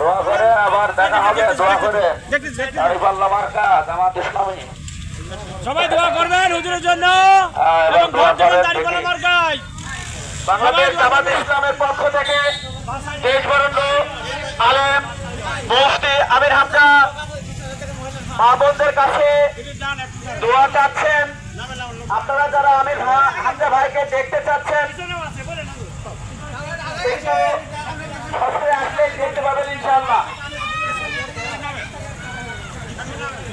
দোয়া করে আবার দেখা হবে দোয়া করে। দাড়িপাল্লা মার্কা জামাত ইসলামী। সবাই দোয়া করবেন হুজুরের জন্য হ্যাঁ, এবং এবং ভোট দেবেন করেন মার্কায়। বাংলাদেশ জামাত ইসলামের পক্ষ থেকে দেশ বরণ্য আলেম মুফতি আমির হামজা মা বোনদের কাছে দোয়া চাচ্ছেন। আপনারা যারা আমির হামজা ভাইকে দেখতে চাচ্ছেন দেখতে পাবেন ইনশাআল্লাহ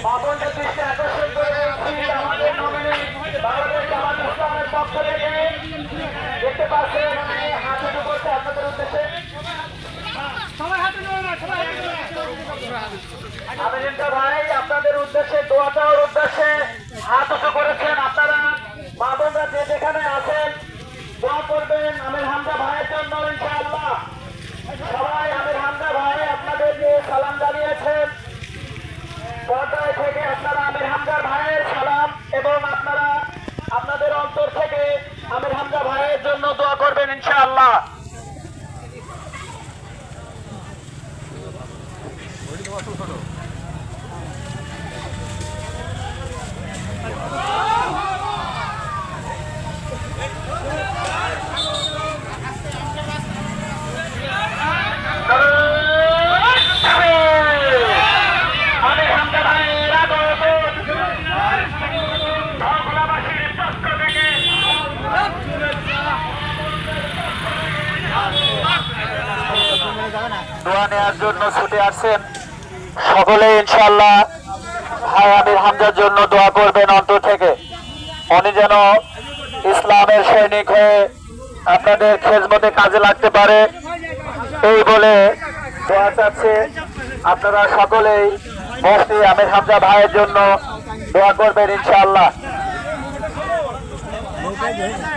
মা বোনদের দৃষ্টি আকর্ষণ করে বলছি, আমাদের নমিনি বাংলাদেশ জামাত ইসলামের পক্ষ থেকে দেখতে পাচ্ছেন আমি হাত উঁচু করছি আপনাদের উদ্দেশ্যে আমিনুল্লাহ ভাই আপনাদের উদ্দেশ্যে দোয়া চাওয়ার উদ্দেশ্যে হাত উঁচু করেছেন আপনারা মা বোনরা যে যেখানে আছেন দোয়া করবেন আমির হামজা ভাইয়ের জন্য ইনশাআল্লাহ সবাই আমির হামজা ভাই আপনাদেরকে সালাম জানিয়েছেন পর্দায় থেকে আপনারা আমির হামজার ভাইয়ের সালাম এবং আপনারা আপনাদের অন্তর থেকে আমির হামজা ভাইয়ের জন্য দোয়া করবেন ইনশাআল্লাহ আমির হামজা ভাইয়ের আগমন বাংলাবাসীর পক্ষ থেকে দোয়া নেওয়ার জন্য ছুটে আসছেন। সকলে ইনশাল্লাহ ভাই আমির হামজার জন্য দোয়া করবেন অন্তর থেকে। উনি যেন ইসলামের সৈনিক হয়ে আপনাদের খেজমতে কাজে লাগতে পারে। এই বলে দোয়া চাচ্ছে আপনারা সকলেই মুফতি আমির হামজা ভাইয়ের জন্য দোয়া করবেন ইনশাআল্লাহ। একটা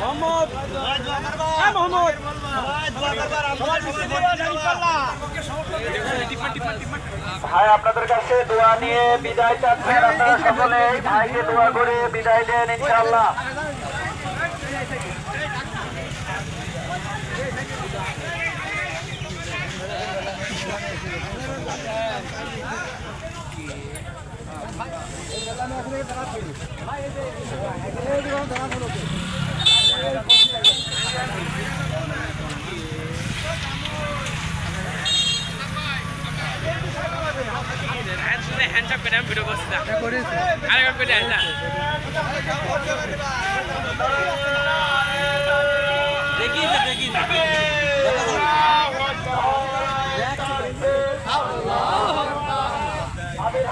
হ্যাঁ। ভাই, আপনাদের কাছে দোয়া নিয়ে বিদায় চাচ্ছেন আপনারা সকলে ভাইকে দোয়া করে বিদায় দেন, ইনশাআল্লাহ। হ্যান্ডশপ করে আমি ভিডিও করছি না। আরেকবার করে আসা দেখি না। দেখি না আমির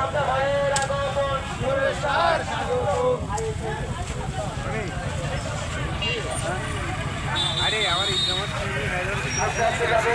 আরে আমার আস্তে আস্তে যাবে